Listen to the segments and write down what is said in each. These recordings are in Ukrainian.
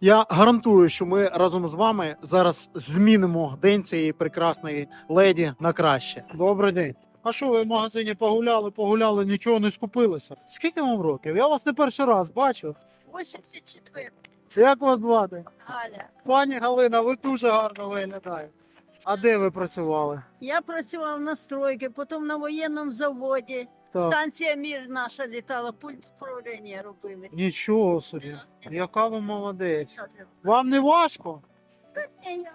Я гарантую, що ми разом з вами зараз змінимо день цієї прекрасної леді на краще. Добрий день. А що ви в магазині погуляли, погуляли, нічого не скупилися? Скільки вам років? Я вас не перший раз бачу. 84. Як вас звати? Галя. Пані Галина, ви дуже гарно виглядаєте. А де ви працювали? Я працював на стройці, потім на воєнному заводі. Так. Станція Мір наша літала, пульт управління робили. Нічого собі. Яка ви молодець. Вам не важко? Та ні, я,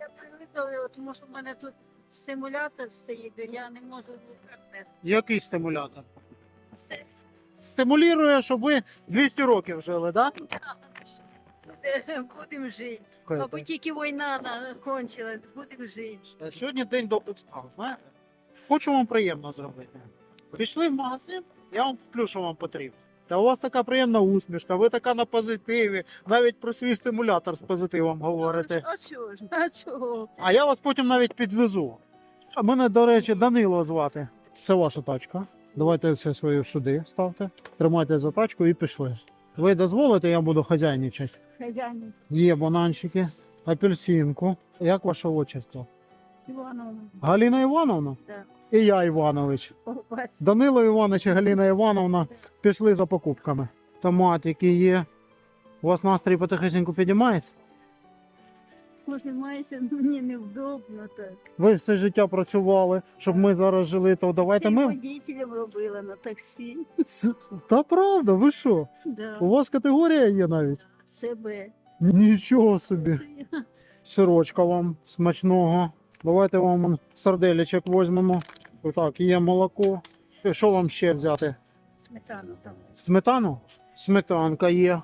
я привикла, тому що в мене тут симулятор стоїть, я не можу нести. Який стимулятор? Все. Стимулює, щоб ви 200 років жили, так? Буде- Будемо жити. Аби тільки війна кончилась, будемо жити. Е, Сьогодні день добрих справ, знаєте? Хочу вам приємно зробити. Пішли в магазин, я вам куплю, що вам потрібно. Та у вас така приємна усмішка, ви така на позитиві, навіть про свій стимулятор з позитивом говорите. А чого ж? А чого? А я вас потім навіть підвезу. А мене, до речі, Данило звати. Це ваша тачка. Давайте все своє сюди ставте. Тримайте за тачку і пішли. Ви дозволите, я буду хазяйничати. Хазяїн Є бананчики, апельсинку. Як ваше отчество? Івановна. Галина Івановна? Так. І я Іванович. Опас. Данило Іванович і Галина Івановна пішли за покупками. Томатики є. У вас настрій потихесеньку підіймається? Піднімається, мені невдобно так. Ви все життя працювали, щоб ми зараз жили, то давайте ми. водителем робила на таксі. С- Та правда, ви що? Да. У вас категорія є навіть? ЦБ. Нічого собі. Сирочка вам смачного. Давайте вам сарделечок візьмемо. Так, є молоко. Що вам ще взяти? Сметану там. Сметану? Сметанка є.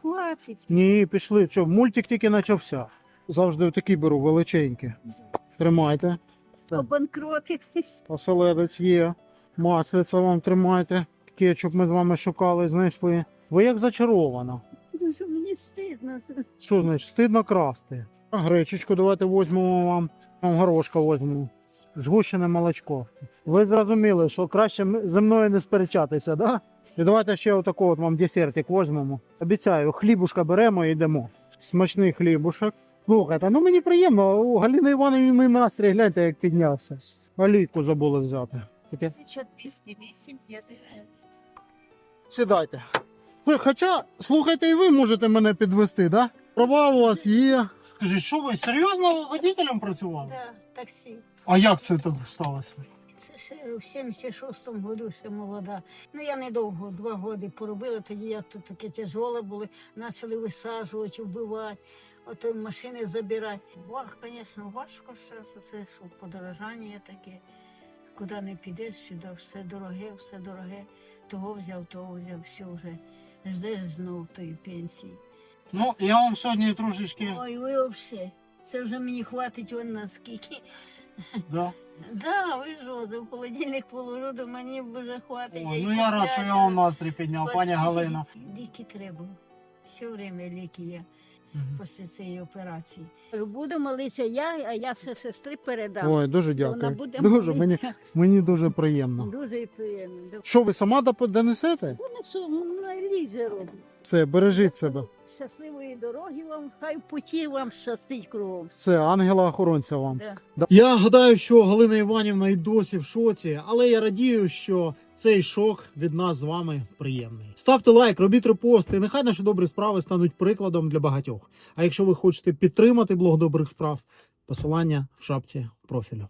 Хватить. Ні, пішли. Що, мультик тільки почався. Завжди такі беру величенькі. Тримайте. Обанкротитись. Оселедець є. Маслиця вам тримайте. Кетчуп ми з вами шукали, знайшли. Ви як зачарована. Дуже мені стидно. Що значить, стидно красти. Гречечку давайте візьмемо вам. Горошка візьмемо. Згущене молочко. Ви зрозуміли, що краще зі мною не сперечатися, да? І давайте ще отаку от вам десертик візьмемо. Обіцяю, хлібушка беремо і йдемо. Смачний хлібушок. Слухайте, ну мені приємно, у Галини Івановни настрій, гляньте, як піднявся. Олійку забули взяти. Таке. 1208, 50. Сідайте. Хоча, слухайте, і ви можете мене підвести, да? Права у вас є. Скажіть, що ви серйозно водителем працювали? Да, таксі. А як це так сталося? Це ще в 76-му году ще молода. Ну я недовго, два роки поробила, тоді як тут таке тяжоле були, почали висаджувати, вбивати, ото машини забирати. Вах, звісно, важко все, це що подорожання таке. Куди не підеш, сюди все дороге, все дороге. Того взяв, того взяв, все вже. Ждеш знов тої пенсії. Ну, я вам сьогодні трошечки. Ой, ви взагалі. Це вже мені хватить вон на скільки. Да. Да, ви що, за холодильник то мені вже хватить. Ой, ну я рад, що я вам настрій підняв, пані Галина. Ліки треба. Все время ліки є після цієї операції. Буду молитися я, а я ще сестри передам. Ой, дуже Вона дякую. буде Дуже мені, молитися. мені дуже приємно. Дуже приємно. Що ви сама донесете? Ну, на лізе роблю. Все, бережіть себе. Щасливої дороги вам, хай путі вам щастить кругом. Все, ангела охоронця вам. Да. Я гадаю, що Галина Іванівна і досі в шоці, але я радію, що цей шок від нас з вами приємний. Ставте лайк, робіть репости. Нехай наші добрі справи стануть прикладом для багатьох. А якщо ви хочете підтримати блог добрих справ, посилання в шапці профілю.